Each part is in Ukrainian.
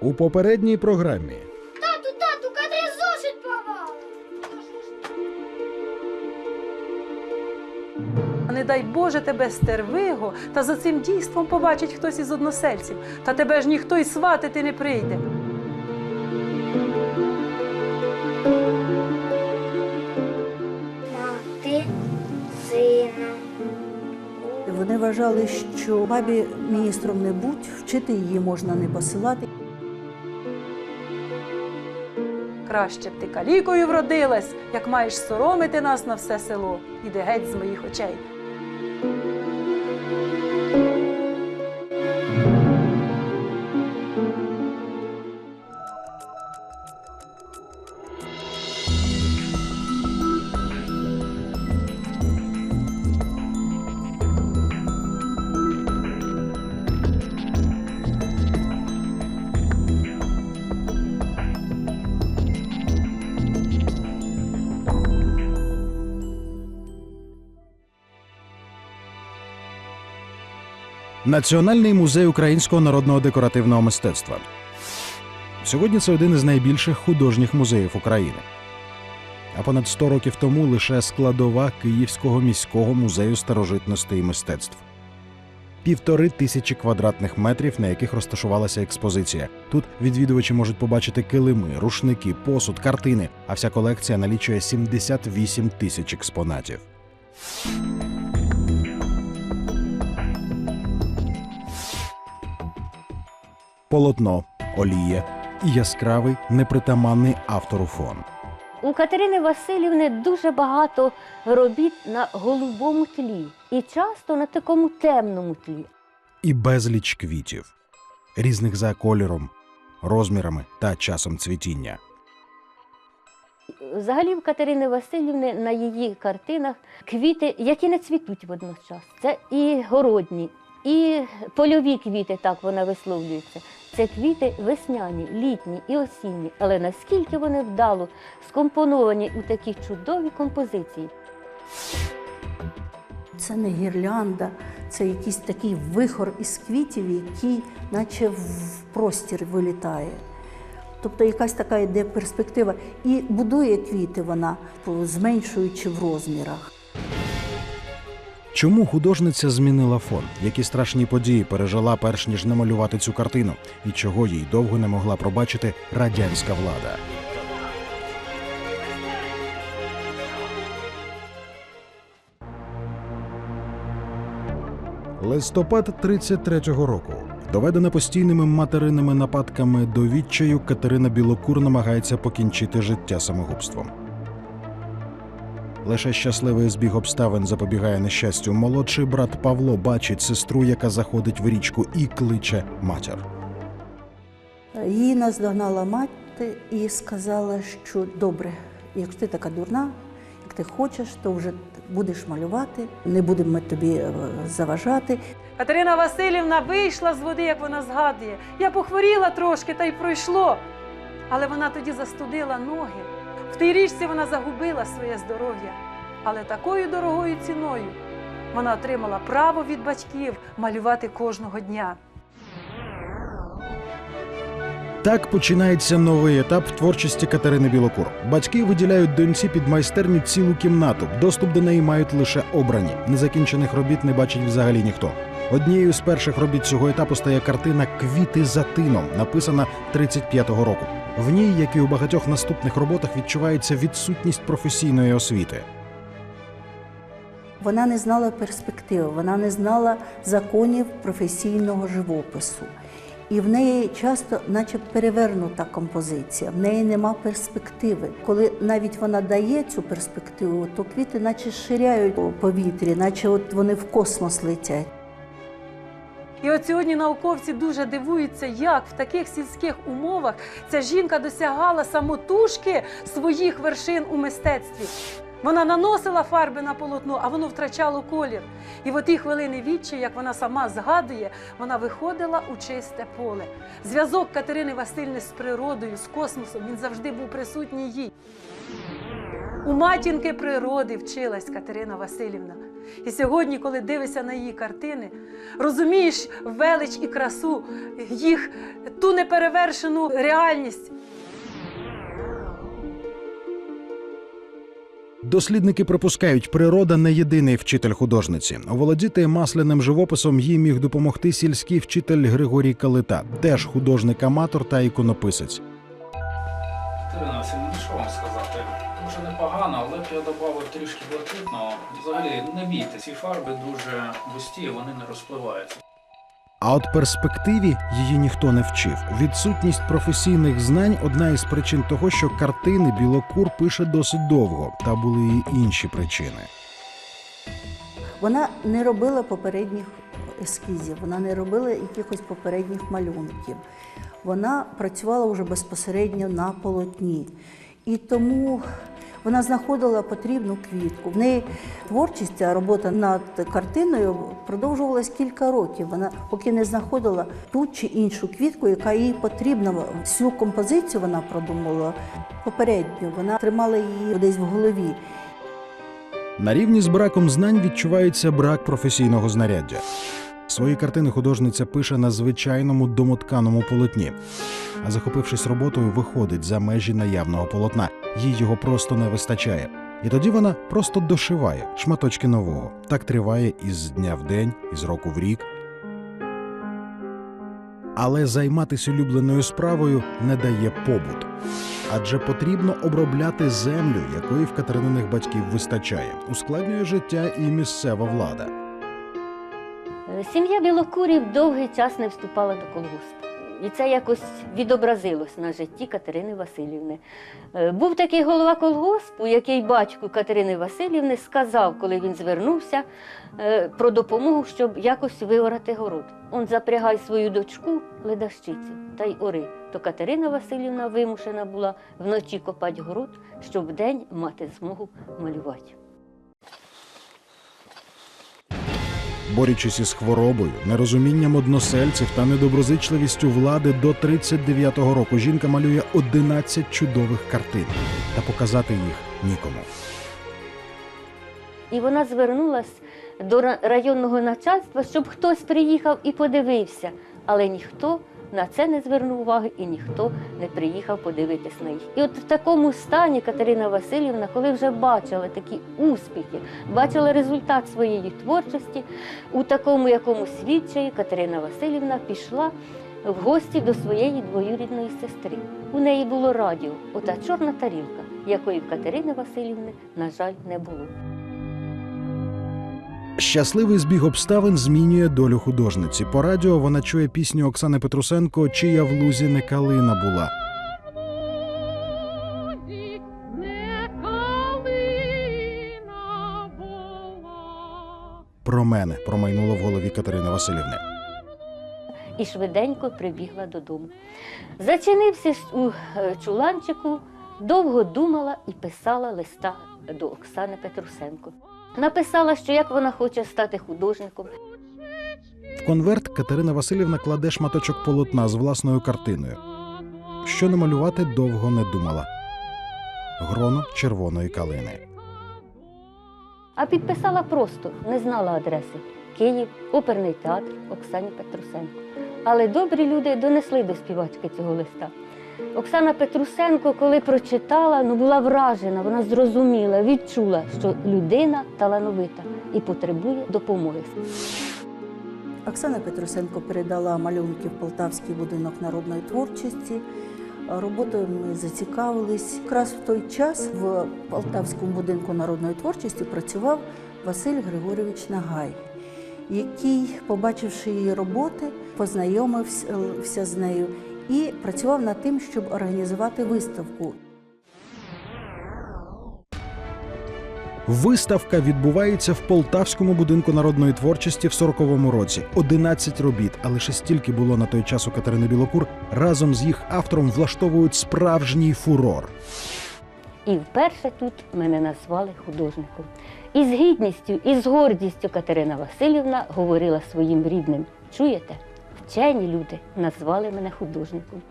У попередній програмі Тату, тату, кадри зошит порвав. Не дай Боже тебе стервиго, та за цим дійством побачить хтось із односельців, та тебе ж ніхто й сватити не прийде. Мати, сина. Вони вважали, що бабі міністром не будь, вчити її можна не посилати. Краще б ти калікою вродилась, як маєш соромити нас на все село. Іди геть з моїх очей. Національний музей українського народного декоративного мистецтва. Сьогодні це один із найбільших художніх музеїв України. А понад 100 років тому лише складова Київського міського музею старожитностей і мистецтв. Півтори тисячі квадратних метрів, на яких розташувалася експозиція. Тут відвідувачі можуть побачити килими, рушники, посуд, картини, а вся колекція налічує 78 тисяч експонатів. Полотно, олія і яскравий непритаманний автору фон. У Катерини Васильівни дуже багато робіт на голубому тлі і часто на такому темному тлі. І безліч квітів, різних за кольором, розмірами та часом цвітіння. Взагалі в Катерини Васильівни на її картинах квіти, які не цвітуть водночас. Це і городні, і польові квіти, так вона висловлюється. Це квіти весняні, літні і осінні. Але наскільки вони вдало скомпоновані у такі чудові композиції. Це не гірлянда, це якийсь такий вихор із квітів, який наче в простір вилітає. Тобто якась така йде перспектива. І будує квіти вона, зменшуючи в розмірах. Чому художниця змінила фон? Які страшні події пережила перш ніж намалювати цю картину, і чого їй довго не могла пробачити радянська влада? Листопад 33-го року. Доведена постійними материнними нападками до відчаю, Катерина Білокур намагається покінчити життя самогубством. Лише щасливий збіг обставин запобігає нещастю. Молодший брат Павло бачить сестру, яка заходить в річку, і кличе матір. Її наздогнала мати і сказала, що добре, якщо ти така дурна, як ти хочеш, то вже будеш малювати, не будемо ми тобі е, заважати. Катерина Васильівна вийшла з води, як вона згадує. Я похворіла трошки, та й пройшло. Але вона тоді застудила ноги. В тій річці вона загубила своє здоров'я. Але такою дорогою ціною вона отримала право від батьків малювати кожного дня. Так починається новий етап в творчості Катерини Білокур. Батьки виділяють доньці під майстерню цілу кімнату. Доступ до неї мають лише обрані. Незакінчених робіт не бачить взагалі ніхто. Однією з перших робіт цього етапу стає картина Квіти за тином, написана 35-го року. В ній, як і у багатьох наступних роботах, відчувається відсутність професійної освіти. Вона не знала перспективи, вона не знала законів професійного живопису. І в неї часто, наче перевернута композиція, в неї нема перспективи. Коли навіть вона дає цю перспективу, то квіти наче ширяють у повітрі, наче от вони в космос летять. І от сьогодні науковці дуже дивуються, як в таких сільських умовах ця жінка досягала самотужки своїх вершин у мистецтві. Вона наносила фарби на полотно, а воно втрачало колір. І в оті хвилини відчаю, як вона сама згадує, вона виходила у чисте поле. Зв'язок Катерини Васильівни з природою, з космосом, він завжди був присутній їй. У матінки природи вчилась Катерина Васильівна. І сьогодні, коли дивишся на її картини, розумієш велич і красу, їх ту неперевершену реальність. Дослідники припускають, природа не єдиний вчитель художниці. Оволодіти масляним живописом їй міг допомогти сільський вчитель Григорій Калита, теж художник-аматор та іконописець. Васильівна, ну що вам сказати? Непогано, але б я додав трішки блакитного. Взагалі, не бійте, ці фарби дуже густі, вони не розпливаються. А от перспективі її ніхто не вчив. Відсутність професійних знань одна із причин того, що картини Білокур пише досить довго, та були і інші причини. Вона не робила попередніх ескізів, вона не робила якихось попередніх малюнків. Вона працювала вже безпосередньо на полотні. І тому вона знаходила потрібну квітку. В неї творчість, робота над картиною продовжувалась кілька років. Вона поки не знаходила ту чи іншу квітку, яка їй потрібна. Всю композицію вона продумала попередньо. Вона тримала її десь в голові. На рівні з браком знань відчувається брак професійного знаряддя. Свої картини художниця пише на звичайному домотканому полотні, а захопившись роботою, виходить за межі наявного полотна. Їй його просто не вистачає. І тоді вона просто дошиває шматочки нового. Так триває із дня в день, із року в рік. Але займатися улюбленою справою не дає побут. Адже потрібно обробляти землю, якої в Катерининих батьків вистачає. Ускладнює життя і місцева влада. Сім'я Білокурів довгий час не вступала до колгоспу. І це якось відобразилось на житті Катерини Васильівни. Е, Був такий голова колгоспу, який батьку Катерини Васильівни сказав, коли він звернувся е, про допомогу, щоб якось виорати город. Он запрягай свою дочку ледащицю та й ори. То Катерина Васильівна вимушена була вночі копати город, щоб вдень мати змогу малювати. Борючись із хворобою, нерозумінням односельців та недоброзичливістю влади до 39-го року жінка малює 11 чудових картин, та показати їх нікому. І вона звернулась до районного начальства, щоб хтось приїхав і подивився. Але ніхто на це не звернув уваги і ніхто не приїхав подивитись на їх. І от в такому стані Катерина Васильівна, коли вже бачила такі успіхи, бачила результат своєї творчості, у такому якому свідчає Катерина Васильівна пішла в гості до своєї двоюрідної сестри. У неї було радіо, ота чорна тарілка, якої в Катерини Васильівни, на жаль, не було. Щасливий збіг обставин змінює долю художниці. По радіо вона чує пісню Оксани Петрусенко Чия в лузі не калина була. Про мене промайнуло в голові Катерини Васильівни. і швиденько прибігла додому. Зачинився у е, чуланчику, довго думала і писала листа до Оксани Петрусенко. Написала, що як вона хоче стати художником. В конверт Катерина Васильівна кладе шматочок полотна з власною картиною. Що намалювати довго не думала. Гроно червоної калини. А підписала просто, не знала адреси. Київ, оперний театр Оксані Петрусенко. Але добрі люди донесли до співачки цього листа. Оксана Петрусенко, коли прочитала, ну була вражена, вона зрозуміла, відчула, що людина талановита і потребує допомоги. Оксана Петрусенко передала малюнки в Полтавський будинок народної творчості. Роботою ми зацікавились. Якраз в той час в Полтавському будинку народної творчості працював Василь Григорович Нагай, який, побачивши її роботи, познайомився з нею і працював над тим, щоб організувати виставку. Виставка відбувається в Полтавському будинку народної творчості в 40-му році. 11 робіт, а лише стільки було на той час у Катерини Білокур. Разом з їх автором влаштовують справжній фурор. І вперше тут мене назвали художником. І з гідністю, і з гордістю Катерина Васильівна говорила своїм рідним: чуєте, вчені люди назвали мене художником.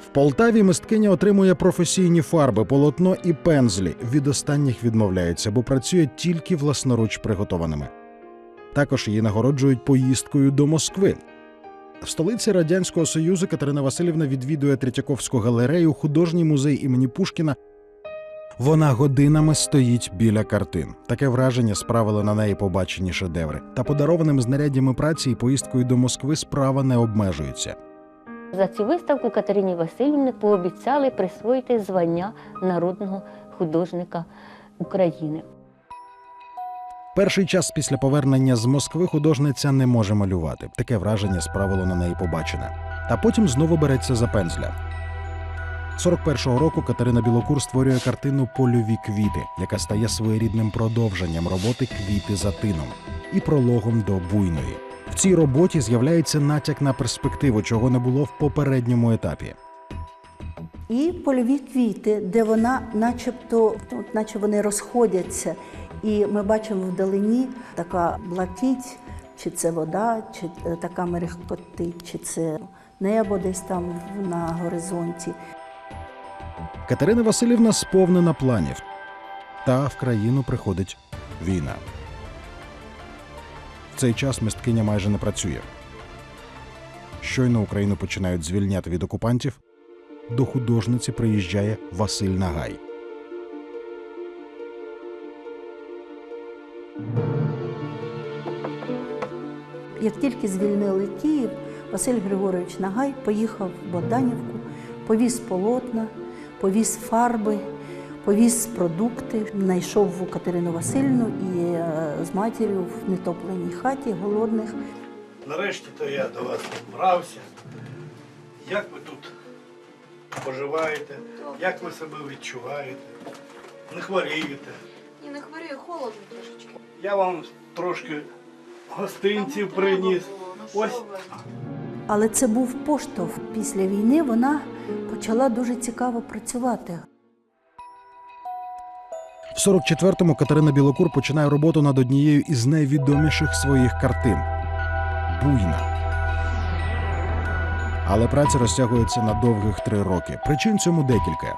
В Полтаві мисткиня отримує професійні фарби, полотно і пензлі. Від останніх відмовляється, бо працює тільки власноруч приготованими. Також її нагороджують поїздкою до Москви. В столиці Радянського Союзу Катерина Васильівна відвідує Третьяковську галерею, художній музей імені Пушкіна. Вона годинами стоїть біля картин. Таке враження справили на неї побачені шедеври. Та подарованим знаряддями праці і поїздкою до Москви справа не обмежується. За цю виставку Катерині Васильівні пообіцяли присвоїти звання народного художника України. Перший час після повернення з Москви художниця не може малювати. Таке враження справило на неї побачене. Та потім знову береться за пензля. 41-го року Катерина Білокур створює картину Польові квіти, яка стає своєрідним продовженням роботи Квіти за тином і прологом до буйної. В цій роботі з'являється натяк на перспективу, чого не було в попередньому етапі. І польові квіти, де вона, начебто, наче вони розходяться, і ми бачимо вдалині така блакить, чи це вода, чи е, така мерехкотить, чи це небо десь там на горизонті. Катерина Васильівна сповнена планів. Та в країну приходить війна. В цей час мисткиня майже не працює. Щойно Україну починають звільняти від окупантів. До художниці приїжджає Василь Нагай. Як тільки звільнили Київ, Василь Григорович Нагай поїхав в Богданівку, повіз полотна, повіз фарби, повіз продукти, знайшов Катерину Васильівну і е, з матір'ю в нетопленій хаті голодних. Нарешті то я до вас добрався. Як ви тут поживаєте? Як ви себе відчуваєте? Не хворієте? Ні, не хворію, холодно трошечки. Я вам трошки гостинців приніс. Ось Але це був поштовх. Після війни вона почала дуже цікаво працювати. В 44-му Катерина Білокур починає роботу над однією із найвідоміших своїх картин Буйна. Але праця розтягується на довгих три роки. Причин цьому декілька.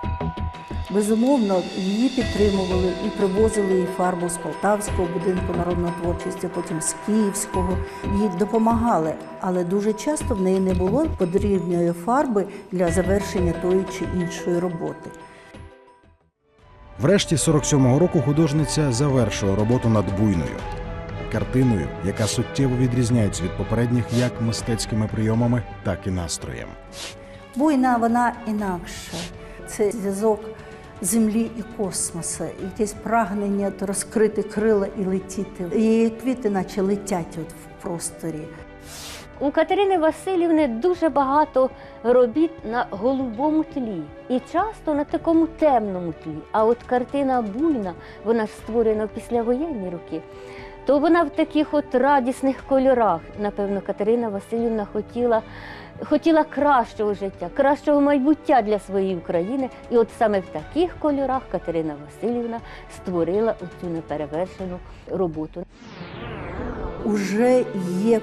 Безумовно, її підтримували і привозили їй фарбу з Полтавського будинку народної творчості, потім з Київського. Їй допомагали, але дуже часто в неї не було потрібної фарби для завершення тої чи іншої роботи. Врешті 47-го року художниця завершує роботу над буйною картиною, яка суттєво відрізняється від попередніх як мистецькими прийомами, так і настроєм. Буйна вона інакша. Це зв'язок землі і космосу, якесь прагнення розкрити крила і летіти. Її квіти, наче летять от в просторі. У Катерини Васильівни дуже багато робіт на голубому тлі і часто на такому темному тлі. А от картина буйна, вона ж створена післявоєнні роки, то вона в таких от радісних кольорах. Напевно, Катерина Васильівна хотіла, хотіла кращого життя, кращого майбуття для своєї України. І от саме в таких кольорах Катерина Васильівна створила оцю неперевершену роботу. Уже є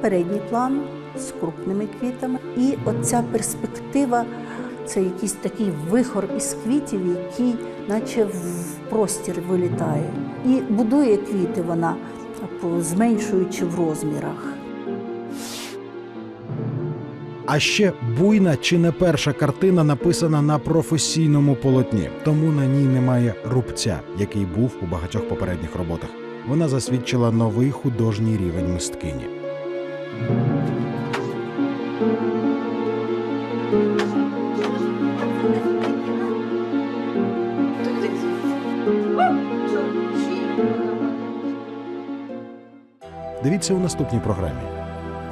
передній план з крупними квітами, і оця перспектива це якийсь такий вихор із квітів, який наче в простір вилітає. І будує квіти вона, зменшуючи в розмірах. А ще буйна чи не перша картина написана на професійному полотні, тому на ній немає рубця, який був у багатьох попередніх роботах. Вона засвідчила новий художній рівень мисткині. Дивіться у наступній програмі.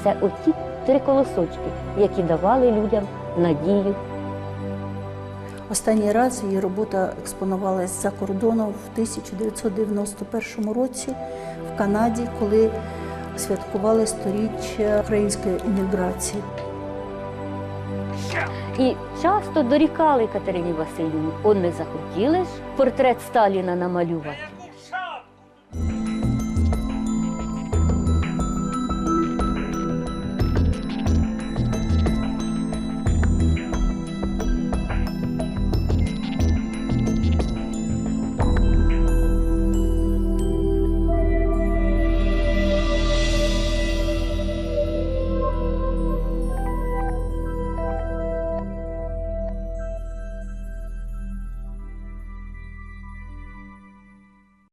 Це оті три колосочки, які давали людям надію. Останній раз її робота експонувалась за кордоном в 1991 році в Канаді, коли святкували сторіччя української еміграції. І часто дорікали Катерині Васильівні, он не захотіли ж портрет Сталіна намалювати.